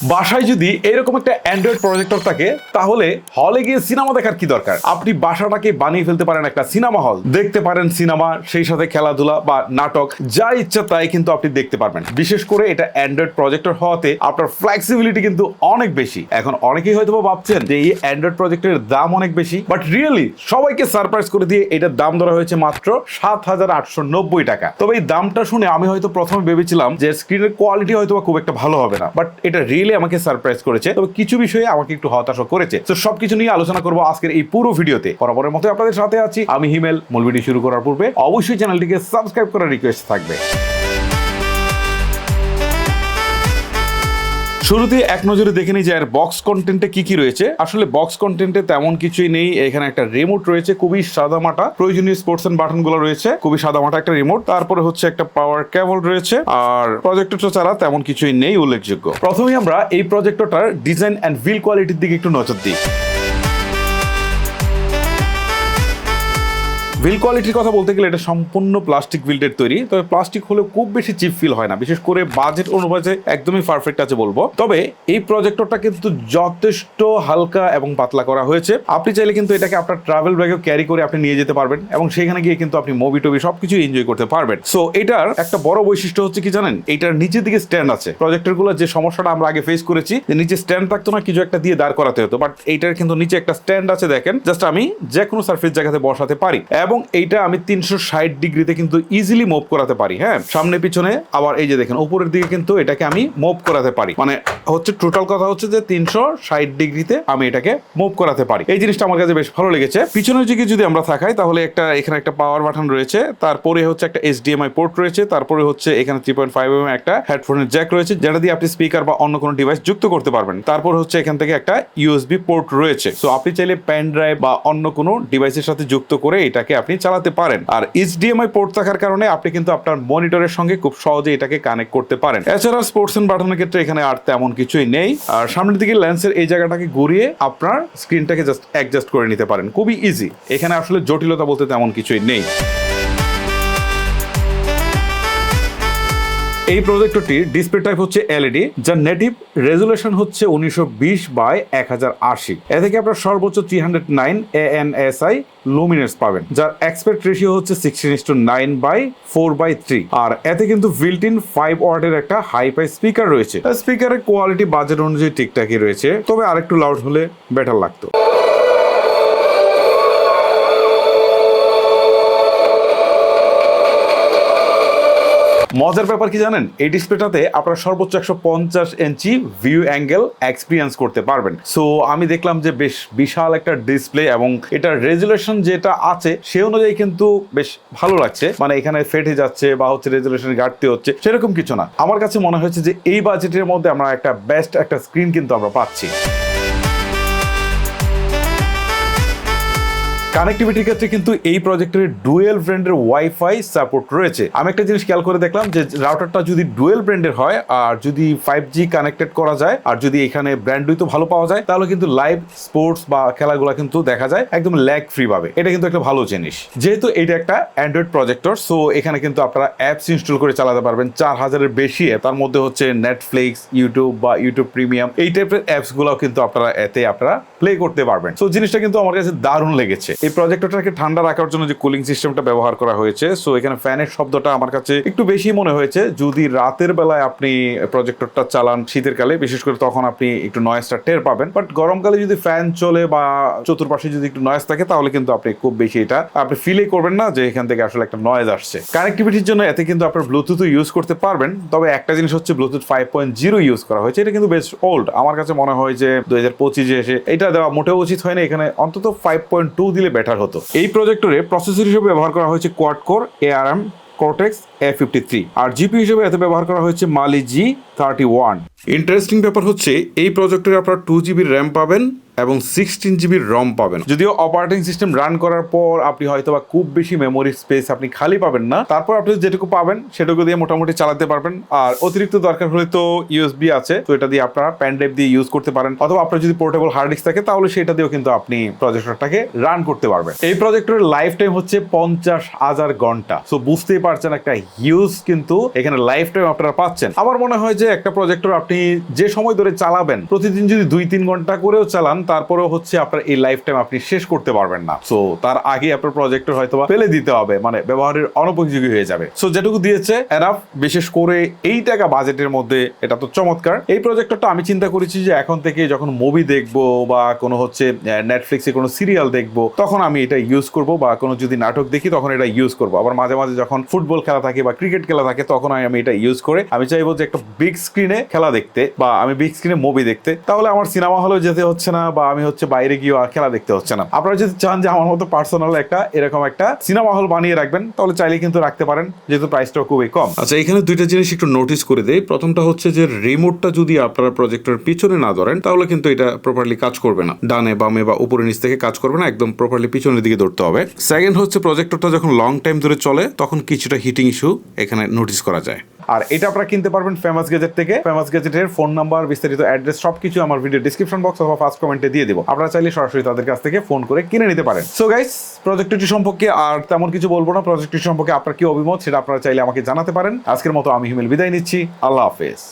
বাসায় যদি এরকম একটা অ্যান্ড্রয়েড প্রজেক্টর থাকে, তাহলে হলে গিয়ে সিনেমা দেখার কি দরকার? আপনি বাসাটাকে বানিয়ে ফেলতে পারেন একটা সিনেমা হল দেখতে পারেন সিনেমা সেই সাথে খেলাধুলা বা নাটক, যা ইচ্ছা তাই কিন্তু আপনি দেখতে পারবেন। বিশেষ করে এটা অ্যান্ড্রয়েড প্রজেক্টর হওয়াতে আপনার ফ্লেক্সিবিলিটি কিন্তু অনেক বেশি। এখন অনেকেই হয়তো ভাবছেন যে এই অ্যান্ড্রয়েড প্রজেক্টের দাম অনেক বেশি বাট রিয়েলি সবাইকে সারপ্রাইজ করে দিয়ে এটার দাম ধরা হয়েছে মাত্র সাত হাজার আটশো নব্বই টাকা। তবে এই দামটা শুনে আমি হয়তো প্রথমে ভেবেছিলাম যে স্ক্রিনের কোয়ালিটি হয়তো খুব একটা ভালো হবে না বাট এটা রিয়েলি আমাকে সারপ্রাইজ করেছে। তবে কিছু বিষয়ে আমাকে একটু হতাশ করেছে। তো সবকিছু নিয়ে আলোচনা করব আজকের এই পুরো ভিডিওতে। বরাবরের মতো আপনাদের সাথে আছি। আমি হিমেল, মূল ভিডিও শুরু করার পূর্বে অবশ্যই চ্যানেলটিকে সাবস্ক্রাইব করার রিকোয়েস্ট থাকবে। শুরুতে এক নজরে দেখে নিই যে এর বক্স কন্টেন্টে কি কি রয়েছে। আসলে বক্স কন্টেন্টে তেমন কিছুই নেই। এখানে একটা রিমোট রয়েছে, খুবই সাদামাটা প্রয়োজনীয় স্পোর্টস এন্ড বাটনগুলো রয়েছে, খুবই সাদামাটা একটা রিমোট তারপরে হচ্ছে একটা পাওয়ার কেবল রয়েছে, আর প্রজেক্টরটা ছাড়া তেমন কিছুই নেই, উল্লেখযোগ্য। প্রথমে আমরা এই প্রজেক্টরটার ডিজাইন অ্যান্ড বিল কোয়ালিটির দিকে একটু নজর দিই। বিল কোয়ালিটির কথা বলতে গেলে এটা সম্পূর্ণ প্লাস্টিক বিল্ডের তৈরি। তবে প্লাস্টিক হলে খুব বেশি চিপ ফিল হয় না। বিশেষ করে বাজেট অনুপাতে একদমই পারফেক্ট আছে বলব। তবে এই প্রজেক্টরটা কিন্তু যথেষ্ট হালকা এবং পাতলা করা হয়েছে। আপনি চাইলে কিন্তু এটাকে আপনার ট্রাভেল ব্যাগে ক্যারি করে আপনি নিয়ে যেতে পারবেন এবং সেখানে গিয়ে কিন্তু আপনি মুভি টবি সবকিছু এনজয় করতে পারবেন। সো এটার একটা বড় বৈশিষ্ট্য হচ্ছে কি জানেন? এটার নিচের দিকে স্ট্যান্ড আছে। প্রজেক্টর যে সমস্যাটা আমরা আগে ফেস করেছি, যে নিচে স্ট্যান্ড থাকতো না, কিছু একটা দিয়ে দাঁড় করাতে হতো। বাট এইটার কিন্তু নিচে একটা স্ট্যান্ড আছে, দেখেন। জাস্ট আমি যে কোনো সার্ফেস জায়গাতে বসাতে পারি। এবং এইটা আমি তিনশো ষাট ডিগ্রিতে কিন্তু ইজিলি মুভ করাতে পারি হ্যাঁ? সামনে, পিছনে, আবার এই যে দেখেন, উপরের দিকে কিন্তু এটাকে আমি মুভ করাতে পারি। মানে হচ্ছে টোটাল কথা হচ্ছে যে তিনশো ষাট ডিগ্রিতে আমি এটাকে মুভ করাতে পারি। এই জিনিসটা আমার কাছে বেশ ভালো লেগেছে। পিছনের দিকে যদি আমরা থাকাই তাহলে একটা এখানে একটা পাওয়ার বাটন রয়েছে, তারপরে হচ্ছে একটা এস এইচডিএমআই পোর্ট রয়েছে, তারপরে হচ্ছে এখানে থ্রি পয়েন্ট ফাইভ এম একটা হেডফোনের জ্যাক রয়েছে, যেটা দিয়ে আপনি স্পিকার বা অন্য কোনো ডিভাইস যুক্ত করতে পারবেন। তারপর হচ্ছে এখান থেকে একটা ইউএসবি পোর্ট রয়েছে। সো আপনি চাইলে পেন ড্রাইভ বা অন্য কোনো ডিভাইসের সাথে যুক্ত করে এটাকে আপনি চালাতে পারেন। আর এইচডিএমআই পোর্ট থাকার কারণে আপনি কিন্তু আপনার মনিটরের সঙ্গে খুব সহজে এটাকে কানেক্ট করতে পারেন। এছাড়া স্পোর্টস এন্ড বাটনের ক্ষেত্রে এখানে আর তেমন কিছুই নেই। আর সামনের দিকে লেন্সের এই জায়গাটাকে ঘুরিয়ে আপনার স্ক্রিনটাকে জাস্ট অ্যাডজাস্ট করে নিতে পারেন। খুবই ইজি এখানে আসলে জটিলতা বলতে তেমন কিছুই নেই। এই প্রজেক্টরটির ডিসপ্লে টাইপ হচ্ছে এলইডি যার নেটিভ রেজুলেশন হচ্ছে উনিশশো বিশ বাই এক হাজার আশি। এ থেকে আপনার সর্বোচ্চ three hundred nine A N S I luminance পাবেন, যার এক্সপেক্ট রেশিও হচ্ছে sixteen is to nine by four by three আর এতে কিন্তু বিল্ট ইন ফাইভ ওয়ার্ডের একটা হাই ফাই স্পিকার রয়েছে স্পিকারের কোয়ালিটি বাজেট অনুযায়ী ঠিকঠাকই রয়েছে, তবে আরেকটু লাউড হলে বেটার লাগতো। মজার ব্যাপার কি জানেন? এই ডিসপ্লেটাতে আপনারা সর্বোচ্চ একশো পঞ্চাশ ইঞ্চি ভিউ অ্যাঙ্গেল এক্সপিরিয়েন্স করতে পারবেন। সো আমি দেখলাম যে বেশ বিশাল একটা ডিসপ্লে এবং এটার রেজুলেশন যেটা আছে, সে অনুযায়ী কিন্তু বেশ ভালো লাগছে। মানে এখানে ফেটে যাচ্ছে বা হচ্ছে রেজুলেশন ঘাটতি হচ্ছে, সেরকম কিছু না। আমার কাছে মনে হয়েছে যে এই বাজেটের মধ্যে আমরা একটা বেস্ট একটা স্ক্রিন কিন্তু আমরা পাচ্ছি। কানেক্টিভিটির ক্ষেত্রে কিন্তু এই প্রজেক্টের ডুয়েল ব্র্যান্ডের ওয়াইফাই সাপোর্ট রয়েছে। আমি একটা জিনিস খেয়াল করে দেখলাম যে রাউটারটা যদি ডুয়েল ব্র্যান্ডের হয় আর যদি ফাইভ জি কানেক্টেড করা যায় আর যদি এখানে ব্র্যান্ডই তো ভালো পাওয়া যায়, তাহলে কিন্তু লাইভ স্পোর্টস বা খেলাগুলো কিন্তু দেখা যায় একদম ল্যাগ ফ্রি ভাবে। এটা কিন্তু একটা ভালো জিনিস। যেহেতু এটা একটা অ্যান্ড্রয়েড প্রজেক্টর সো এখানে কিন্তু আপনারা অ্যাপস ইনস্টল করে চালাতে পারবেন। চার হাজারের বেশি তার মধ্যে হচ্ছে নেটফ্লিক্স ইউটিউব বা ইউটিউব প্রিমিয়াম এই টাইপের অ্যাপসগুলো কিন্তু আপনারা এতে আপনারা প্লে করতে পারবেন। সো জিনিসটা কিন্তু আমার কাছে দারুণ লেগেছে। এই প্রজেক্টরটাকে ঠান্ডা রাখার জন্য যে কুলিং সিস্টেমটা ব্যবহার করা হয়েছে সো এখানে ফ্যানের শব্দটা আমার কাছে একটু বেশি মনে হয়েছে। যদি রাতের বেলায় আপনি প্রজেক্টরটা চালান শীতের কালে, বিশেষ করে তখন আপনি একটু নয়েজটা টের পাবেন। বাট গরমকালে যদি ফ্যান চলে বা চতুর্পাশে যদি একটু নয়েজ থাকে, তাহলে কিন্তু আপনি খুব বেশি এটা, আপনি ফিলই করবেন না যে এখান থেকে আসলে একটা নয়েজ আসছে। কানেক্টিভিটির জন্য এতে কিন্তু আপনার ব্লুটুথ ইউজ করতে পারবেন, তবে একটা জিনিস হচ্ছে Bluetooth five point zero use করা হয়েছে, এটা কিন্তু বেশ ওল্ড আমার কাছে মনে হয় যে দু হাজার পঁচিশে এসে এটা দেওয়া মোটেও উচিত হয়নি, এখানে অন্তত ফাইভ পয়েন্ট টু দিলে বেটার হতো। এই প্রজেক্টরে প্রসেসর হিসেবে ব্যবহার করা হয়েছে quad core ARM cortex A fifty three R GP হিসেবে এতে ব্যবহার করা হয়েছে Mali G thirty one interesting ব্যাপার হচ্ছে, এই প্রজেক্টরে আপনার টু জিবি র্যাম পাবেন এবং সিক্সটিন জিবির রম পাবেন। যদিও অপারেটিং সিস্টেম রান করার পর আপনি হয়তো বা খুব বেশি মেমোরি স্পেস আপনি খালি পাবেন না। তারপর আপনি যেটুকু পাবেন, সেটুকু দিয়ে মোটামুটি চালাতে পারবেন। আর অতিরিক্ত দরকার হলে তো ইউএসবি আছে, তো এটা দিয়ে আপনারা প্যান ড্রাইভ দিয়ে ইউজ করতে পারেন। অথবা আপনার যদি পোর্টেবল হার্ড ডিস্ক থাকে, তাহলে সেটা দিয়েও কিন্তু আপনি প্রজেক্টরটাকে রান করতে পারবেন। এই প্রজেক্টরের লাইফ টাইম হচ্ছে পঞ্চাশ হাজার ঘণ্টা। সো বুঝতেই পারছেন একটা হিউজ কিন্তু এখানে লাইফ টাইম আপনারা পাচ্ছেন। আমার মনে হয় যে একটা প্রজেক্টর আপনি যে সময় ধরে চালাবেন, প্রতিদিন যদি দুই তিন ঘণ্টা করেও চালান তারপরেও হচ্ছে আপনার এই লাইফ টাইম আপনি শেষ করতে পারবেন না। সো তার আগে আপনার প্রজেক্টর হয়তো ফেলে দিতে হবে মানে ব্যবহারের অনুপযোগী হয়ে যাবে। সো যেটুকু দিয়েছে এনাফ বিশেষ করে এই টাকা বাজেটের মধ্যে, এটা তো চমৎকার। এই প্রজেক্টরটা আমি চিন্তা করেছি যে এখন থেকে যখন মুভি দেখব বা কোনো হচ্ছে নেটফ্লিক্সে কোনো সিরিয়াল দেখব, তখন আমি এটা ইউজ করব বা কোনো যদি নাটক দেখি, তখন এটা ইউজ করব। আবার মাঝে মাঝে যখন ফুটবল খেলা থাকে বা ক্রিকেট খেলা থাকে, তখন আমি এটা ইউজ করে, আমি চাইব যে একটা বিগ স্ক্রিনে খেলা দেখতে বা আমি বিগ স্ক্রিনে মুভি দেখতে। তাহলে আমার সিনেমা হলেও যেতে হচ্ছে না বা আমি হচ্ছে বাইরে গিয়ে আর খেলা দেখতে হচ্ছে না। আপনারা যদি চান যে আমার মতো পার্সোনাল একটা, এরকম একটা সিনেমা হল বানিয়ে রাখবেন, তাহলে চাইলে কিন্তু রাখতে পারেন, যেহেতু প্রাইসটা খুবই কম। আচ্ছা এখানে দুইটা জিনিস একটু নোটিস করে দেই। প্রথমটা হচ্ছে যে রিমোটটা যদি আপনারা প্রজেক্টরের পিছনে না ধরেন, তাহলে কিন্তু এটা প্রপারলি কাজ করবে না। ডানে, বামে বা উপরে নিচ থেকে কাজ করবে না, একদম প্রপারলি পিছনের দিকে ধরতে হবে। সেকেন্ড হচ্ছে প্রজেক্টরটা যখন লং টাইম ধরে চলে, তখন কিছুটা হিটিং ইস্যু এখানে নোটিস করা যায়। আর এটা আপনারা কিনতে পারবেন ফেমাস গেজেট থেকে। ফেমাস গেজেটের ফোন নাম্বার বিস্তারিত অ্যাড্রেস সবকিছু আমার ভিডিও ডিসক্রিপশন বক্স অথবা ফার্স্ট কমেন্টে দিয়ে দেবো। আপনারা চাইলে সরাসরি তাদের কাছ থেকে ফোন করে কিনে নিতে পারেন। সো গাইস প্রজেক্টটি সম্পর্কে আর তেমন কিছু বলব না। প্রজেক্টটি সম্পর্কে আপনার কি অভিমত, সেটা আপনারা চাইলে আমাকে জানাতে পারেন। আজকের মতো আমি হিমেল বিদায় নিচ্ছি। আল্লাহ হাফেজ।